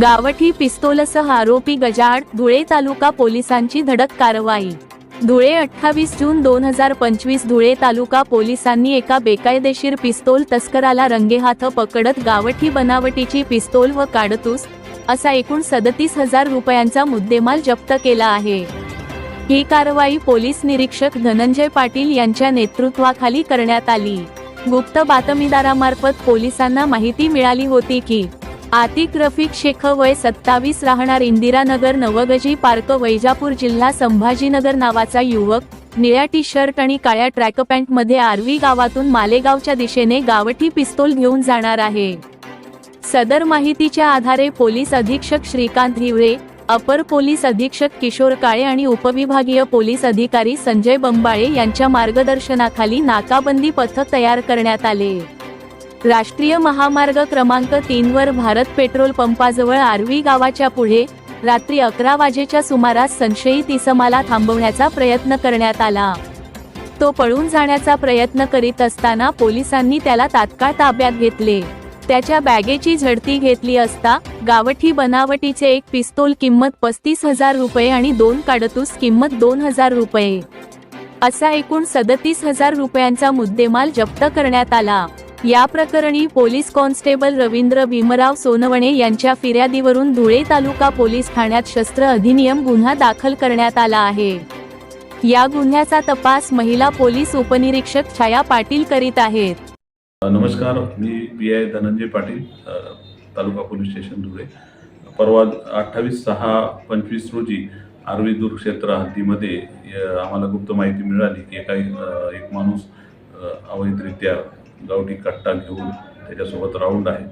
गावठी पिस्तोलसह आरोपी गजाड धुळे तालुका पोलिसांची धडक कारवाई. धुळे अठ्ठावीस जून दोन हजार पंचवीस धुळे तालुका पोलिसांनी एका बेकायदेशीर पिस्तोल तस्कराला रंगेहाथ पकडत गावठी बनावटीची पिस्तोल व काडतूस असा एकूण सदतीस हजार रुपयांचा मुद्देमाल जप्त केला आहे. ही कारवाई पोलीस निरीक्षक धनंजय पाटील यांच्या नेतृत्वाखाली करण्यात आली. गुप्त बातमीदारामार्फत पोलिसांना माहिती मिळाली होती की आतिक रफिक शेख वय सत्तावीस राहणार इंदिरानगर नवगजी पार्क वैजापूर जिल्हा संभाजीनगर नावाचा युवक निळ्या टी शर्ट आणि काळ्या ट्रॅक पॅन्टमध्ये आर्वी गावातून मालेगावच्या दिशेने गावठी पिस्तोल घेऊन जाणार आहे. सदर माहितीच्या आधारे पोलीस अधीक्षक श्रीकांत हिवरे अपर पोलीस अधीक्षक किशोर काळे आणि उपविभागीय पोलीस अधिकारी संजय बंबाळे यांच्या मार्गदर्शनाखाली नाकाबंदी पथक तयार करण्यात आले. राष्ट्रीय महामार्ग क्रमांक तीन वर भारत पेट्रोल पंपाजवळ आर्वी गावाच्या पुढे रात्री अकरा वाजेच्या सुमारास संशयित इसमाला थांबवण्याचा प्रयत्न करण्यात आला. तो पळून जाण्याचा प्रयत्न करीत असताना पोलिसांनी त्याला तात्काळ ताब्यात घेतले. त्याच्या बॅगेची झडती घेतली असता गावठी बनावटीचे एक पिस्तोल किंमत पस्तीस हजार रुपये आणि दोन काडतूस किंमत दोन हजार रुपये. असा एकूण सदतीस हजार रुपयांचा मुद्देमाल जप्त करण्यात आला. या प्रकरणी पोलीस कॉन्स्टेबल रवींद्र भीमराव सोनवणे यांच्या फिर्यादीवरून धुळे तालुका पोलीस ठाण्यात शस्त्र अधिनियम गुन्हा दाखल करण्यात आला आहे. या गुन्ह्याचा तपास महिला पोलीस उपनिरीक्षक छाया पाटील करीत आहेत. नमस्कार मी P I Dhananjay Patil taluka police station Dhule. परवा अठ्ठावीस सहा पंचवीस रोजी आरवी दूर क्षेत्र हद्दीमध्ये आम्हाला गुप्त माहिती मिळाली की एका एक माणूस अवैधरित्या गावठी कट्टा घेऊन त्याच्यासोबत राऊंड आहे.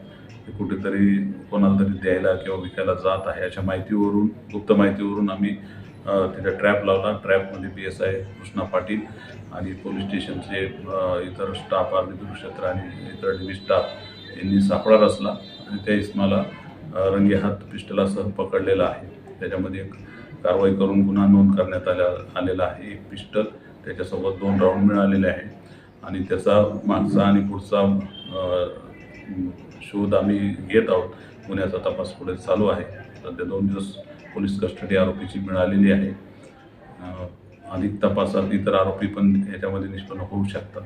ते कुठेतरी कोणाला तरी द्यायला किंवा विकायला जात आहे. अशा माहितीवरून गुप्त माहितीवरून आम्ही तिथे ट्रॅप लावला. ट्रॅपमध्ये P S I Krishna Patil आणि पोलीस स्टेशनचे इतर स्टाफ आर्मी क्षेत्र आणि इतर डी स्टाफ यांनी सापळा रचला आणि त्या इस्माला अ, रंगेहात पिस्टलासह पकडलेला आहे. त्याच्यामध्ये एक कारवाई करून गुन्हा नोंद करण्यात आल्या आलेला आहे. एक पिस्टल त्याच्यासोबत दोन राऊंड मिळालेले आहे आणि त्याचा मागचा आणि पुढचा शोध आम्ही घेत आहोत. गुन्ह्याचा तपास पुढे चालू आहे. सध्या दोन दिवस पोलीस कस्टडी आरोपीची मिळालेली आहे. अधिक तपासात इतर आरोपी पण याच्यामध्ये निष्पन्न होऊ शकतात.